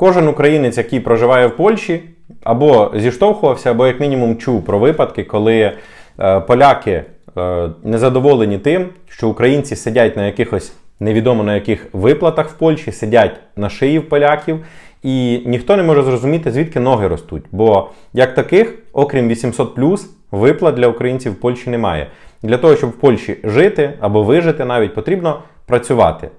Кожен українець, який проживає в Польщі, або зіштовхувався, або як мінімум чув про випадки, коли е, поляки е, незадоволені тим, що українці сидять на якихось невідомо на яких виплатах в Польщі, сидять на шиї в поляків, і ніхто не може зрозуміти, звідки ноги ростуть. Бо як таких, окрім 800 виплат для українців в Польщі немає. Для того, щоб в Польщі жити або вижити, навіть потрібно працювати.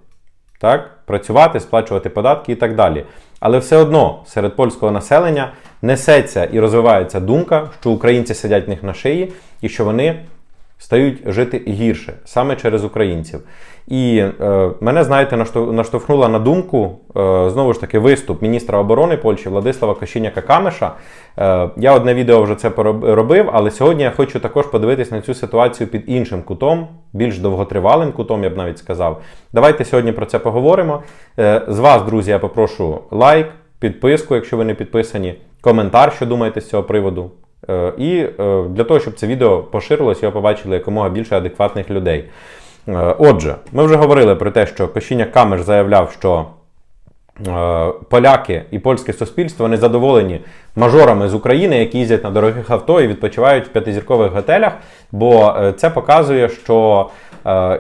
Так? Працювати, сплачувати податки і так далі. Але все одно серед польського населення несеться і розвивається думка, що українці сидять в них на шиї і що вони стають жити гірше саме через українців. І е, мене, знаєте, наштовхнула на думку е, знову ж таки виступ міністра оборони Польщі Владислава Кощеняка Камеша. Е, я одне відео вже це робив, але сьогодні я хочу також подивитись на цю ситуацію під іншим кутом, більш довготривалим кутом, я б навіть сказав. Давайте сьогодні про це поговоримо. Е, з вас, друзі, я попрошу лайк, підписку, якщо ви не підписані, коментар, що думаєте з цього приводу. Е, І е, для того, щоб це відео поширилось, його побачили якомога більше адекватних людей. Е, Отже, ми вже говорили про те, що Кощіняк Камеш заявляв, що поляки і польське суспільство не задоволені мажорами з України, які їздять на дорогих авто і відпочивають в п'ятизіркових готелях, бо це показує, що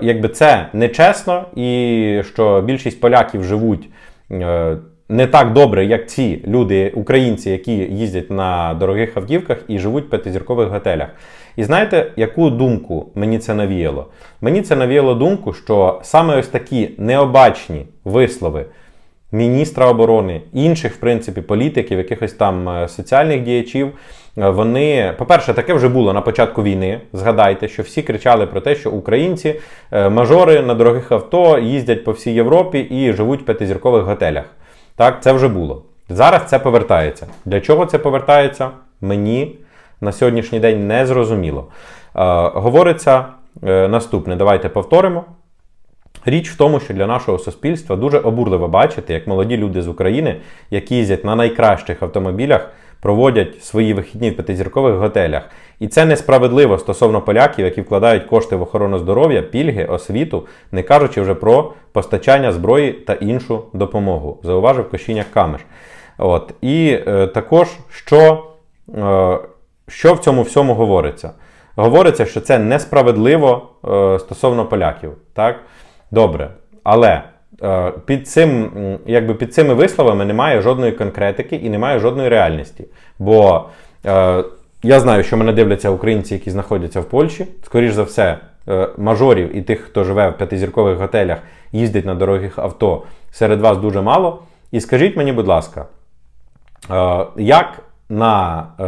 якби це нечесно, і що більшість поляків живуть. Не так добре, як ці люди, українці, які їздять на дорогих автівках і живуть в п'ятизіркових готелях. І знаєте, яку думку мені це навіяло? Мені це навіяло думку, що саме ось такі необачні вислови міністра оборони, інших, в принципі, політиків, якихось там е, соціальних діячів. е, Вони, по-перше, таке вже було на початку війни. Згадайте, що всі кричали про те, що українці, е, мажори на дорогих авто їздять по всій Європі і живуть в п'ятизіркових готелях. Так, це вже було. Зараз це повертається. Для чого це повертається? Мені на сьогоднішній день не зрозуміло. Е, говориться е, наступне. Давайте повторимо. Річ в тому, що для нашого суспільства дуже обурливо бачити, як молоді люди з України, які їздять на найкращих автомобілях, проводять свої вихідні в п'ятизіркових готелях. І це несправедливо стосовно поляків, які вкладають кошти в охорону здоров'я, пільги, освіту, не кажучи вже про постачання зброї та іншу допомогу, зауважив Кощіняк Камеш. От. І е, також, що, е, що в цьому всьому говориться? Говориться, що це несправедливо е, стосовно поляків. Так? Добре. Але під, цим, якби під цими висловами немає жодної конкретики і немає жодної реальності. Бо е, я знаю, що мене дивляться українці, які знаходяться в Польщі. Скоріш за все, е, мажорів і тих, хто живе в п'ятизіркових готелях, їздить на дорогих авто, серед вас дуже мало. І скажіть мені, будь ласка, Е, Як на, е,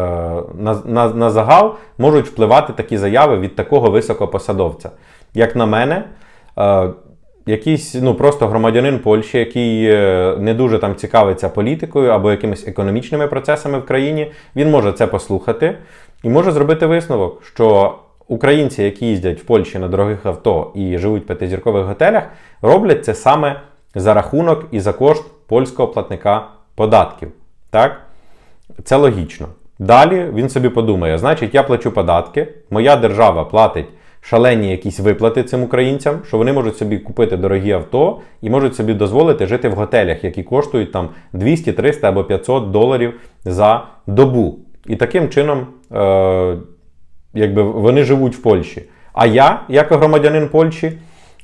на, на, на загал можуть впливати такі заяви від такого високопосадовця? Як на мене, е, якийсь ну, просто громадянин Польщі, який е, не дуже там цікавиться політикою або якимись економічними процесами в країні, він може це послухати і може зробити висновок, що українці, які їздять в Польщі на дорогих авто і живуть в п'ятизіркових готелях, роблять це саме за рахунок і за кошт польського платника податків. Так? Це логічно. Далі він собі подумає: значить, я плачу податки, моя держава платить шалені якісь виплати цим українцям, що вони можуть собі купити дорогі авто і можуть собі дозволити жити в готелях, які коштують там 200, 300 або 500 доларів за добу. І таким чином, е, якби вони живуть в Польщі. А я, як громадянин Польщі,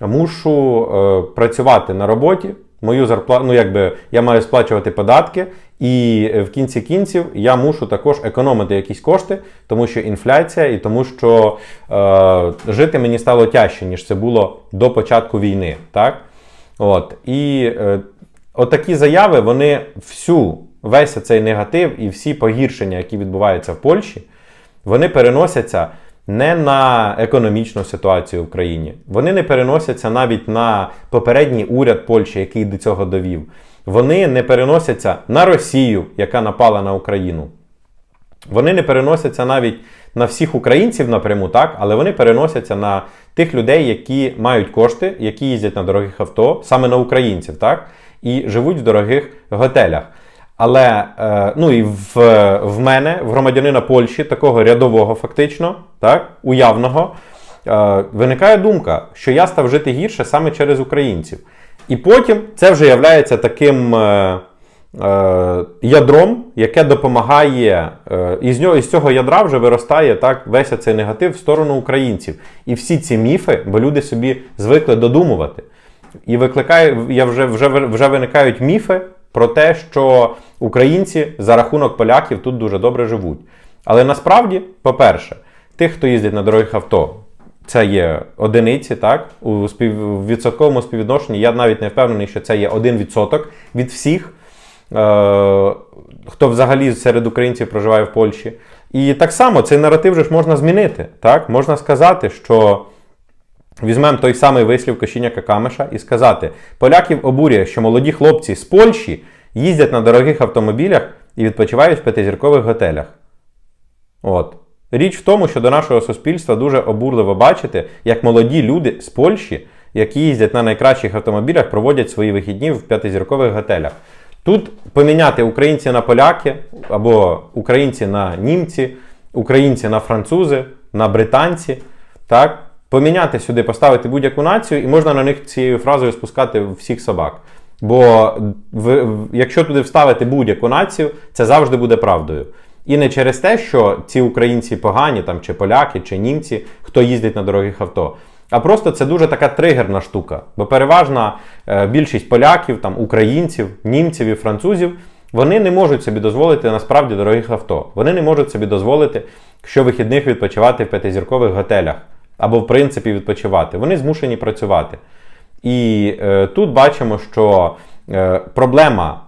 мушу е, працювати на роботі. Мою зарплату, ну якби я маю сплачувати податки, і в кінці кінців я мушу також економити якісь кошти, тому що інфляція, і тому що е, жити мені стало тяжче, ніж це було до початку війни. Так? От. І е, отакі заяви, вони всю весь цей негатив і всі погіршення, які відбуваються в Польщі, вони переносяться не на економічну ситуацію в країні. Вони не переносяться навіть на попередній уряд Польщі, який до цього довів. Вони не переносяться на Росію, яка напала на Україну. Вони не переносяться навіть на всіх українців напряму, так, але вони переносяться на тих людей, які мають кошти, які їздять на дорогих авто, саме на українців, так, і живуть в дорогих готелях. Але е, ну і в, в мене, в громадянина Польщі, такого рядового, фактично, так, уявного, е, виникає думка, що я став жити гірше саме через українців. І потім це вже являється таким, е, ядром, яке допомагає, із, нього, із цього ядра вже виростає так, весь цей негатив в сторону українців. І всі ці міфи, бо люди собі звикли додумувати. І викликає, я вже, вже, вже виникають міфи про те, що українці за рахунок поляків тут дуже добре живуть. Але насправді, по-перше, тих, хто їздить на дорогих авто, це є одиниці, так? У спів... відсотковому співвідношенні я навіть не впевнений, що це є 1% від всіх, е... хто взагалі серед українців проживає в Польщі. І так само цей наратив же ж можна змінити. Так? Можна сказати, що. Візьмемо той самий вислів Кощеняка Камеша і сказати: поляків обурює, що молоді хлопці з Польщі їздять на дорогих автомобілях і відпочивають в п'ятизіркових готелях. От. Річ в тому, що до нашого суспільства дуже обурливо бачити, як молоді люди з Польщі, які їздять на найкращих автомобілях, проводять свої вихідні в п'ятизіркових готелях. Тут поміняти українці на поляки або українці на німці, українці на французи, на британці. Так? Поміняти сюди, поставити будь-яку націю, і можна на них цією фразою спускати всіх собак. Бо в, в, якщо туди вставити будь-яку націю, це завжди буде правдою. І не через те, що ці українці погані, там, чи поляки, чи німці, хто їздить на дорогих авто. А просто це дуже така тригерна штука. Бо переважна е, більшість поляків, там, українців, німців і французів, вони не можуть собі дозволити насправді дорогих авто. Вони не можуть собі дозволити щовихідних відпочивати в п'ятизіркових готелях або, в принципі, відпочивати. Вони змушені працювати. І е, тут бачимо, що е, проблема,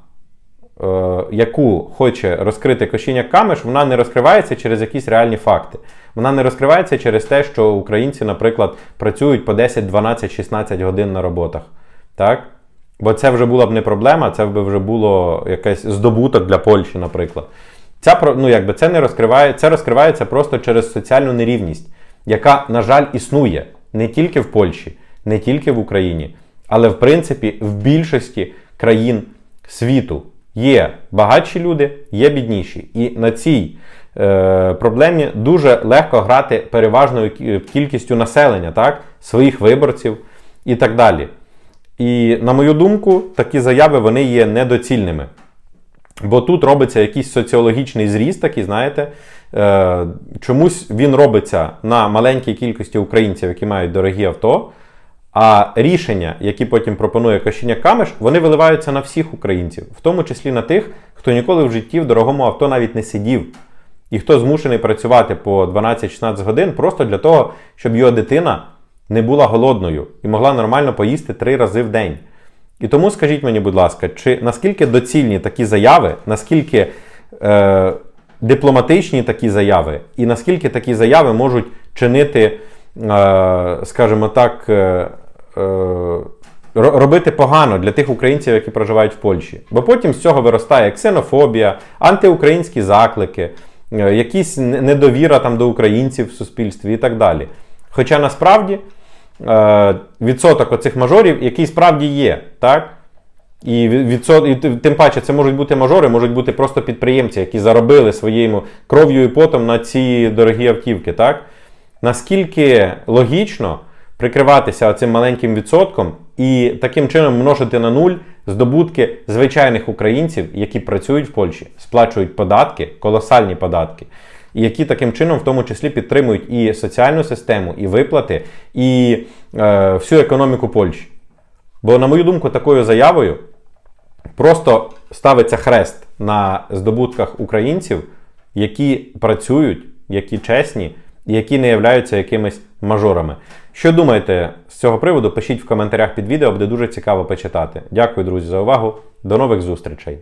е, яку хоче розкрити Кощеняк Камеш, вона не розкривається через якісь реальні факти. Вона не розкривається через те, що українці, наприклад, працюють по 10, 12, 16 годин на роботах. Так? Бо це вже була б не проблема, це б вже було якийсь здобуток для Польщі, наприклад. Ця, ну, якби це не розкриває, це розкривається просто через соціальну нерівність, яка, на жаль, існує не тільки в Польщі, не тільки в Україні, але в принципі в більшості країн світу є багатші люди, є бідніші. І на цій е, проблемі дуже легко грати переважною кількістю населення, так? своїх виборців і так далі. І, на мою думку, такі заяви вони є недоцільними. Бо тут робиться якийсь соціологічний зріст, такий, знаєте, е, чомусь він робиться на маленькій кількості українців, які мають дорогі авто. А рішення, які потім пропонує Кощеняк Камеш, вони виливаються на всіх українців, в тому числі на тих, хто ніколи в житті в дорогому авто навіть не сидів. І хто змушений працювати по 12-16 годин просто для того, щоб його дитина не була голодною і могла нормально поїсти три рази в день. І тому скажіть мені, будь ласка, чи наскільки доцільні такі заяви, наскільки е, дипломатичні такі заяви, і наскільки такі заяви можуть чинити, е, скажімо так, е, е, робити погано для тих українців, які проживають в Польщі? Бо потім з цього виростає ксенофобія, антиукраїнські заклики, е, якісь недовіра там до українців в суспільстві і так далі. Хоча насправді. Е, відсоток оцих мажорів, який справді є. так? І, відсот... і тим паче це можуть бути мажори, можуть бути просто підприємці, які заробили своєю кров'ю і потом на ці дорогі автівки. так? Наскільки логічно прикриватися цим маленьким відсотком і таким чином множити на нуль здобутки звичайних українців, які працюють в Польщі, сплачують податки, колосальні податки які таким чином, в тому числі, підтримують і соціальну систему, і виплати, і е, всю економіку Польщі. Бо, на мою думку, такою заявою просто ставиться хрест на здобутках українців, які працюють, які чесні, які не являються якимись мажорами. Що думаєте з цього приводу? Пишіть в коментарях під відео, буде дуже цікаво почитати. Дякую, друзі, за увагу. До нових зустрічей!